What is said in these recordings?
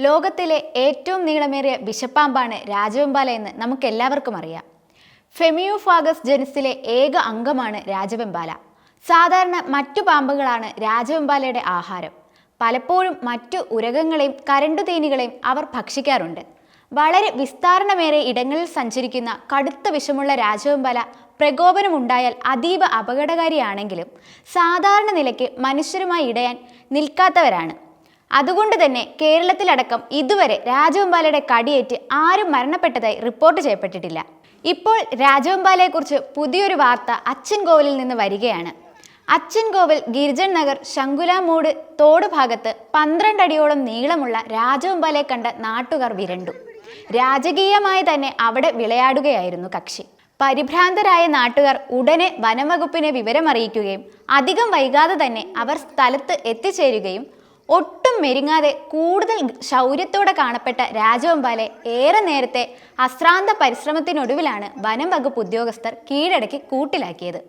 ലോകത്തിലെ ഏറ്റവും നീളമേറിയ വിഷപ്പാമ്പാണ് രാജവെമ്പാല എന്ന് നമുക്കെല്ലാവർക്കും അറിയാം. ഫെമിയോഫാഗസ് ജനുസിലെ ഏക അംഗമാണ് രാജവെമ്പാല. സാധാരണ മറ്റു പാമ്പുകളാണ് രാജവെമ്പാലയുടെ ആഹാരം. പലപ്പോഴും മറ്റു ഉരകങ്ങളെയും കരണ്ടുതേനികളെയും അവർ ഭക്ഷിക്കാറുണ്ട്. വളരെ വിസ്താരണമേറെ ഇടങ്ങളിൽ സഞ്ചരിക്കുന്ന കടുത്ത വിഷമുള്ള രാജവെമ്പാല പ്രകോപനമുണ്ടായാൽ അതീവ അപകടകാരിയാണെങ്കിലും സാധാരണ നിലയ്ക്ക് മനുഷ്യരുമായി ഇടയാൻ നിൽക്കാത്തവരാണ്. അതുകൊണ്ട് തന്നെ കേരളത്തിലടക്കം ഇതുവരെ രാജവെമ്പാലയുടെ കടിയേറ്റ് ആരും മരണപ്പെട്ടതായി റിപ്പോർട്ട് ചെയ്യപ്പെട്ടിട്ടില്ല. ഇപ്പോൾ രാജവെമ്പാലയെക്കുറിച്ച് പുതിയൊരു വാർത്ത അച്ഛൻ കോവിലിൽ നിന്ന് വരികയാണ്. അച്ഛൻ കോവിൽ ഗിരിജൻ നഗർ ശങ്കുലാമൂട് തോട് ഭാഗത്ത് പന്ത്രണ്ട് അടിയോളം നീളമുള്ള രാജവെമ്പാലയെ കണ്ട നാട്ടുകാർ വിരണ്ടു. രാജകീയമായി തന്നെ അവിടെ വിളയാടുകയായിരുന്നു കക്ഷി. പരിഭ്രാന്തരായ നാട്ടുകാർ ഉടനെ വനംവകുപ്പിനെ വിവരമറിയിക്കുകയും അധികം വൈകാതെ തന്നെ അവർ സ്ഥലത്ത് എത്തിച്ചേരുകയും ഒട്ടും മെരുങ്ങാതെ കൂടുതൽ ശൗര്യത്തോടെ കാണപ്പെട്ട രാജവെമ്പാലെ ഏറെ നേരത്തെ അശ്രാന്ത പരിശ്രമത്തിനൊടുവിലാണ് വനം വകുപ്പ് ഉദ്യോഗസ്ഥർ കീഴടക്കി കൂട്ടിലാക്കിയത്.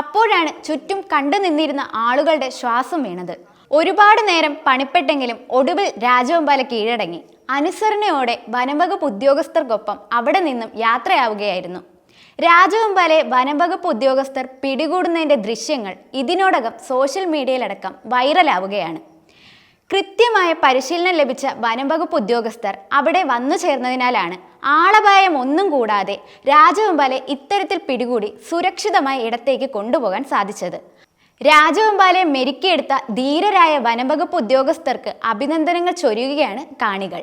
അപ്പോഴാണ് ചുറ്റും കണ്ടു നിന്നിരുന്ന ആളുകളുടെ ശ്വാസം വീണത്. ഒരുപാട് നേരം പണിപ്പെട്ടെങ്കിലും ഒടുവിൽ രാജവെമ്പാല കീഴടങ്ങി. അനുസരണയോടെ വനംവകുപ്പ് ഉദ്യോഗസ്ഥർക്കൊപ്പം അവിടെ നിന്നും യാത്രയാവുകയായിരുന്നു. രാജവെമ്പാലെ വനംവകുപ്പ് ഉദ്യോഗസ്ഥർ പിടികൂടുന്നതിന്റെ ദൃശ്യങ്ങൾ ഇതിനോടകം സോഷ്യൽ മീഡിയയിലടക്കം വൈറലാവുകയാണ്. കൃത്യമായ പരിശീലനം ലഭിച്ച വനംവകുപ്പ് ഉദ്യോഗസ്ഥർ അവിടെ വന്നു ചേർന്നതിനാലാണ് ആളപായം ഒന്നും കൂടാതെ രാജവെമ്പാലെ ഇത്തരത്തിൽ പിടികൂടി സുരക്ഷിതമായ ഇടത്തേക്ക് കൊണ്ടുപോകാൻ സാധിച്ചത്. രാജവെമ്പാലെ മെരുക്കിയെടുത്ത ധീരരായ വനംവകുപ്പ് ഉദ്യോഗസ്ഥർക്ക് അഭിനന്ദനങ്ങൾ ചൊരിയുകയാണ് കാണികൾ.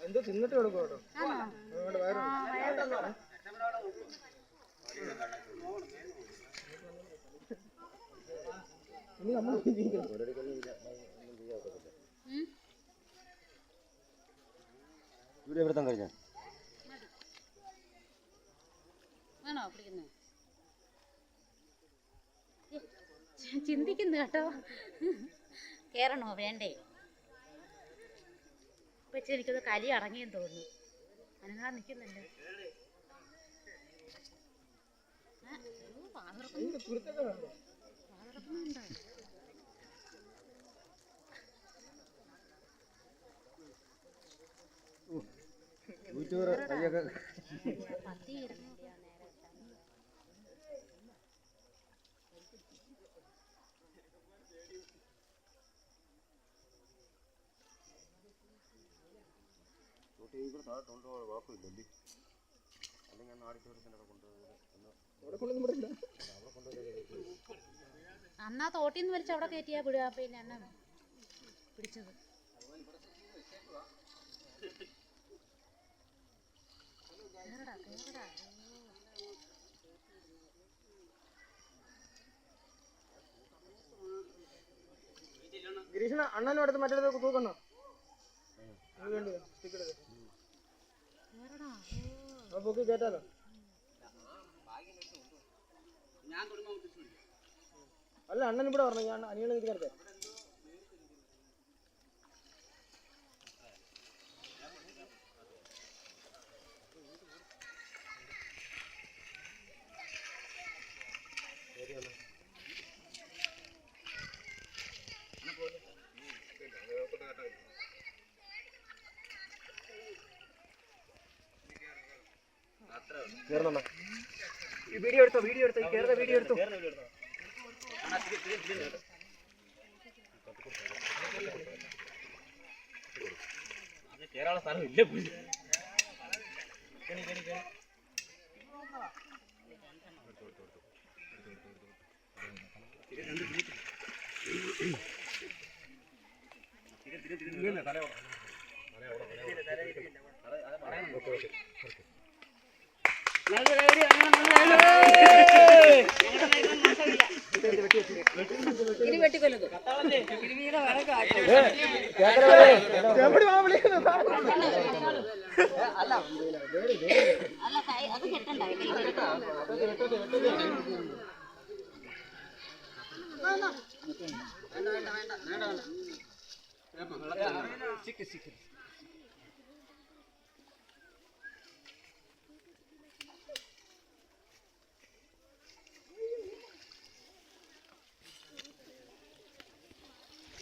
എന്തോ തിന്നിട്ട് കൊടുക്കും കേട്ടോ. അങ്ങോട്ട് വയറ് ഇനി നമ്മൾ എവിടെ കഴിഞ്ഞ? ആണോ പിടിക്കുന്നത് ചിന്തിക്കുന്നു കേട്ടോ. കേറണോ? വേണ്ടേ. വെച്ച് എനിക്കത് കലി അടങ്ങിയെന്ന് തോന്നുന്നു. അനങ്ങാൻ നിൽക്കുന്നുണ്ട്. പത്തി അയ്യോ, കൊണ്ടുപോയി അന്നാ തോട്ടിൽ നിന്ന് വലിച്ച് അവിടെ കയറ്റിയാ വിടുക. പിന്നെ അന്ന പിടിച്ചത്. കേറടാ, കേറടാ. ഗിരീഷണ അണ്ണനും അടുത്ത് മറ്റേ വേണ്ടി സ്റ്റിക്ക് എടുക്ക് കേറടാ. ആ പൊക്കി കേട്ടാലോ? അല്ല അണ്ണൻ ഇവിടെ പറഞ്ഞു ഞാൻ അനിയനെ കിടത്തേ ഈ വീഡിയോ എടുത്തോ വീഡിയോ എടുത്തോ ഈ വീഡിയോ എടുത്തോ. കേരള സ്ഥലം ഇല്ല പുല്ല് എവിടെ വാ വിളിക്കുന്നത് അല്ല കൈ അത് കെട്ടണ്ടായി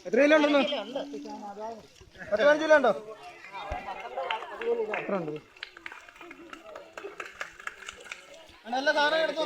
എത്ര കിലോ ഉണ്ടെന്ന് പത്ത് പതിനഞ്ച് കിലോ ഉണ്ടോ. എത്ര ഉണ്ട് അണ്ണാ, എല്ലാ സാധനവും എടുത്തോ?